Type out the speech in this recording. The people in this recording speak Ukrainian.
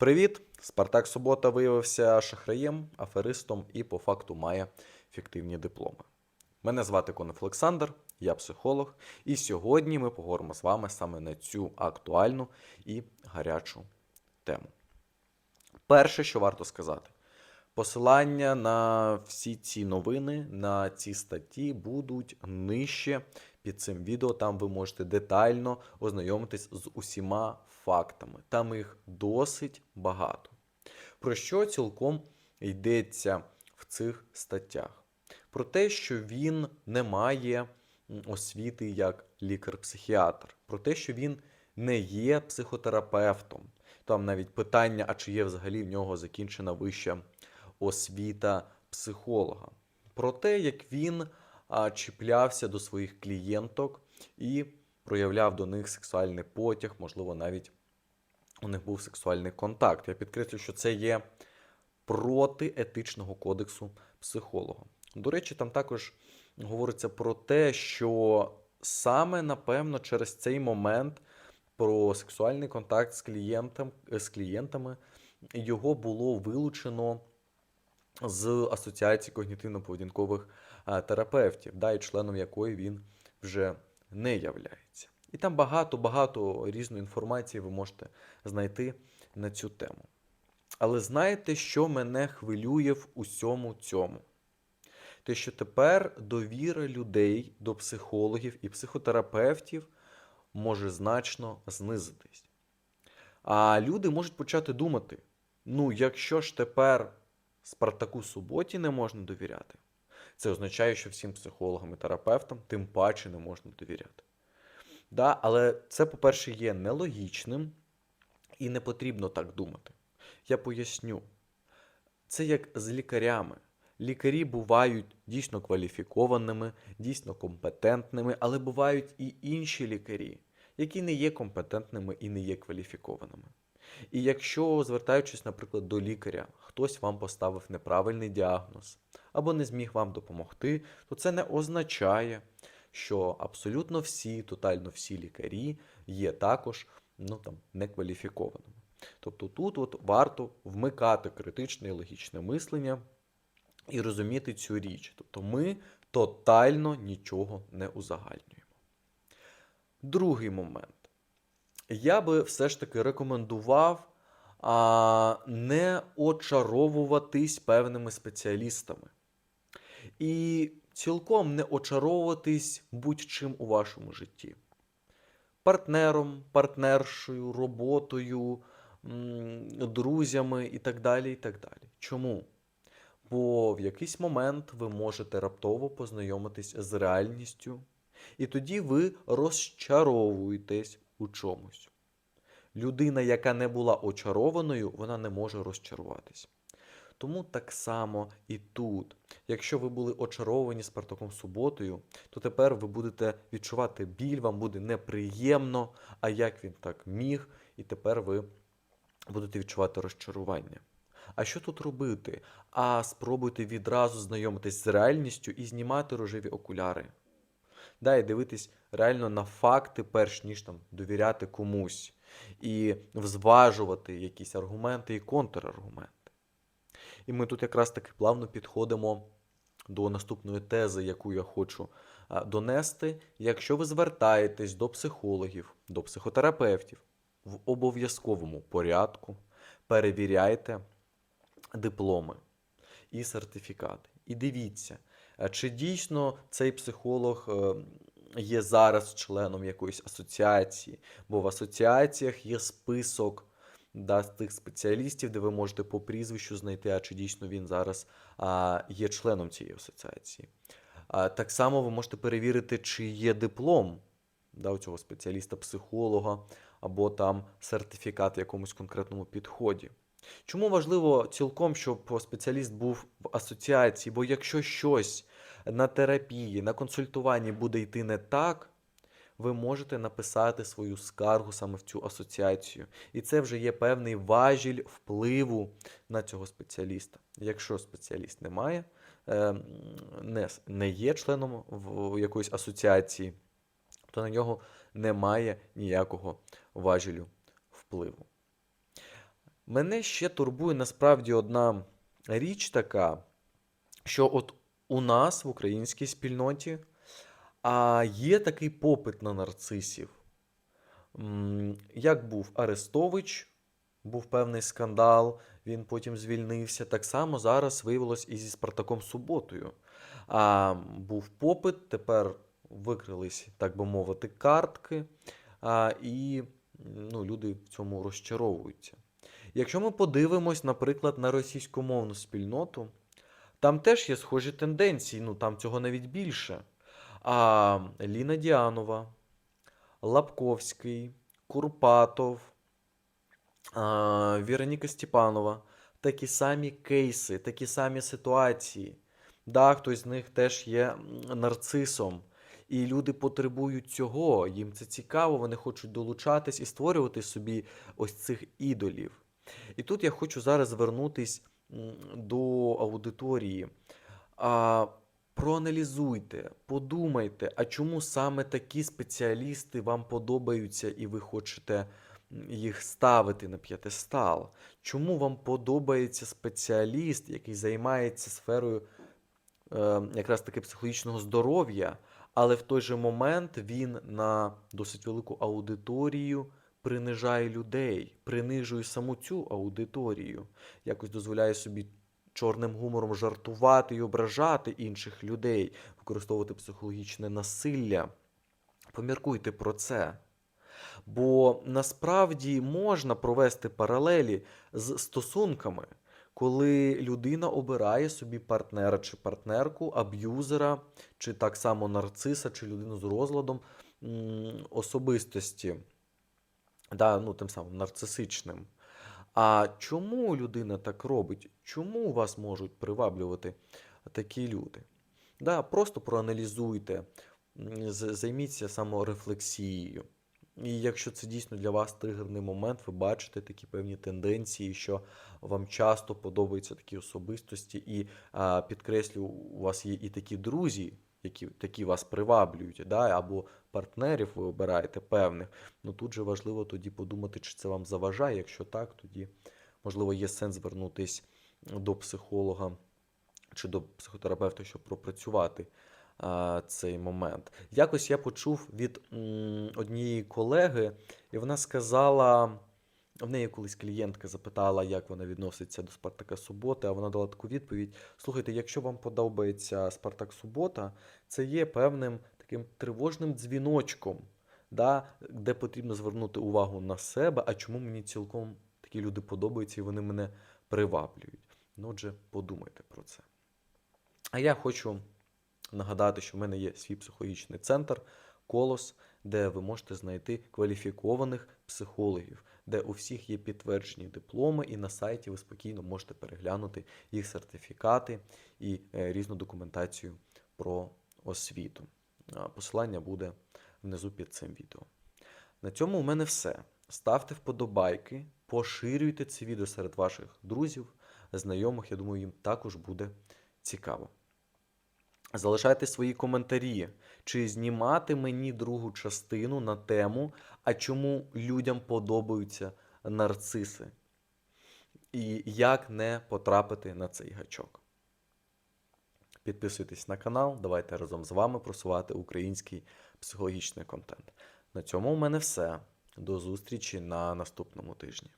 Привіт! Спартак Субота виявився шахраєм, аферистом і по факту має фіктивні дипломи. Мене звати Конов Олександр, я психолог, і сьогодні ми поговоримо з вами саме на цю актуальну і гарячу тему. Перше, що варто сказати, посилання на всі ці новини, на ці статті будуть нижче під цим відео. Там ви можете детально ознайомитись з усіма фактами. Там їх досить багато. Про що цілком йдеться в цих статтях? Про те, що він не має освіти як лікар-психіатр, про те, що він не є психотерапевтом. Там навіть питання, а чи є взагалі в нього закінчена вища освіта психолога. Про те, як він чіплявся до своїх клієнток і проявляв до них сексуальний потяг, можливо, навіть у них був сексуальний контакт. Я підкреслю, що це є проти етичного кодексу психолога. До речі, там також говориться про те, що саме напевно через цей момент про сексуальний контакт з, клієнтом, з клієнтами його було вилучено з Асоціації когнітивно-поведінкових терапевтів, да, і членом якої він вже не являється. І там багато-багато різної інформації ви можете знайти на цю тему. Але знаєте, що мене хвилює в усьому цьому? Те, що тепер довіра людей до психологів і психотерапевтів може значно знизитись. А люди можуть почати думати: ну, якщо ж тепер Спартаку Суботі не можна довіряти, це означає, що всім психологам і терапевтам тим паче не можна довіряти. Да, але це, по-перше, є нелогічним і не потрібно так думати. Я поясню. Це як з лікарями. Лікарі бувають дійсно кваліфікованими, дійсно компетентними, але бувають і інші лікарі, які не є компетентними і не є кваліфікованими. І якщо, звертаючись, наприклад, до лікаря, хтось вам поставив неправильний діагноз або не зміг вам допомогти, то це не означає, що абсолютно всі, тотально всі лікарі є також ну, там, некваліфікованими. Тобто тут от варто вмикати критичне і логічне мислення і розуміти цю річ. Тобто ми тотально нічого не узагальнюємо. Другий момент. Я би все ж таки рекомендував а, не очаровуватись певними спеціалістами. І цілком не очаровуватись будь-чим у вашому житті. Партнером, партнершою, роботою, друзями і так далі. і так далі. Чому? Бо в якийсь момент ви можете раптово познайомитись з реальністю, і тоді ви розчаровуєтесь у чомусь. Людина, яка не була очарованою, вона не може розчаруватись. Тому так само і тут. Якщо ви були очаровані Спартаком Суботою, то тепер ви будете відчувати біль, вам буде неприємно, а як він так міг, і тепер ви будете відчувати розчарування. А що тут робити? А спробуйте відразу знайомитись з реальністю і знімати рожеві окуляри. Да, і дивитись реально на факти, перш ніж там довіряти комусь, і зважувати якісь аргументи і контраргументи. І ми тут якраз таки плавно підходимо до наступної тези, яку я хочу донести. Якщо ви звертаєтесь до психологів, до психотерапевтів в обов'язковому порядку, перевіряйте дипломи і сертифікати. І дивіться, чи дійсно цей психолог е, є зараз членом якоїсь асоціації, бо в асоціаціях є список да, з тих спеціалістів, де ви можете по прізвищу знайти, а чи дійсно він зараз а, є членом цієї асоціації. А, так само ви можете перевірити, чи є диплом да, у цього спеціаліста-психолога або там сертифікат в якомусь конкретному підході. Чому важливо цілком, щоб спеціаліст був в асоціації? Бо якщо щось на терапії, на консультуванні буде йти не так, ви можете написати свою скаргу саме в цю асоціацію. І це вже є певний важіль впливу на цього спеціаліста. Якщо спеціаліст не має, е, не, не є членом в якоїсь асоціації, то на нього немає ніякого важелю впливу. Мене ще турбує насправді одна річ така, що от у нас в українській спільноті а, є такий попит на нарцисів. Як був Арестович, був певний скандал, він потім звільнився. Так само зараз виявилось і зі Спартаком Суботою. А, був попит, тепер викрились, так би мовити, картки, а, і ну, люди в цьому розчаровуються. Якщо ми подивимось, наприклад, на російськомовну спільноту, там теж є схожі тенденції, ну там цього навіть більше. А Ліна Діанова, Лапковський, Курпатов, а, Віроніка Степанова. Такі самі кейси, такі самі ситуації. Да, хтось з них теж є нарцисом. І люди потребують цього, їм це цікаво, вони хочуть долучатись і створювати собі ось цих ідолів. І тут я хочу зараз звернутись до аудиторії. А, проаналізуйте, подумайте, а чому саме такі спеціалісти вам подобаються і ви хочете їх ставити на п'єдестал? Чому вам подобається спеціаліст, який займається сферою е, якраз таки психологічного здоров'я, але в той же момент він на досить велику аудиторію принижає людей, принижує саму цю аудиторію, якось дозволяє собі чорним гумором жартувати і ображати інших людей, використовувати психологічне насилля. Поміркуйте про це. Бо насправді можна провести паралелі з стосунками, коли людина обирає собі партнера чи партнерку, аб'юзера, чи так само нарциса, чи людину з розладом особистості, да, ну, тим самим нарцисичним. А чому людина так робить? Чому вас можуть приваблювати такі люди? Да, просто проаналізуйте, займіться саморефлексією. І якщо це дійсно для вас тригерний момент, ви бачите такі певні тенденції, що вам часто подобаються такі особистості, і підкреслю, у вас є і такі друзі, які такі вас приваблюють, да, або партнерів ви обираєте певних. Ну тут же важливо тоді подумати, чи це вам заважає. Якщо так, тоді можливо є сенс звернутись до психолога чи до психотерапевта, щоб пропрацювати а, цей момент. Якось я почув від м, однієї колеги, і вона сказала. В неї колись клієнтка запитала, як вона відноситься до Спартака Суботи, а вона дала таку відповідь: слухайте, якщо вам подобається Спартак Субота, це є певним таким тривожним дзвіночком, да, де потрібно звернути увагу на себе, а чому мені цілком такі люди подобаються і вони мене приваблюють. Ну, отже, подумайте про це. А я хочу нагадати, що в мене є свій психологічний центр Колос, де ви можете знайти кваліфікованих психологів, де у всіх є підтверджені дипломи, і на сайті ви спокійно можете переглянути їх сертифікати і е, різну документацію про освіту. Посилання буде внизу під цим відео. На цьому у мене все. Ставте вподобайки, поширюйте це відео серед ваших друзів, знайомих. Я думаю, їм також буде цікаво. Залишайте свої коментарі, чи знімати мені другу частину на тему, а чому людям подобаються нарциси, і як не потрапити на цей гачок. Підписуйтесь на канал, давайте разом з вами просувати український психологічний контент. На цьому у мене все. До зустрічі на наступному тижні.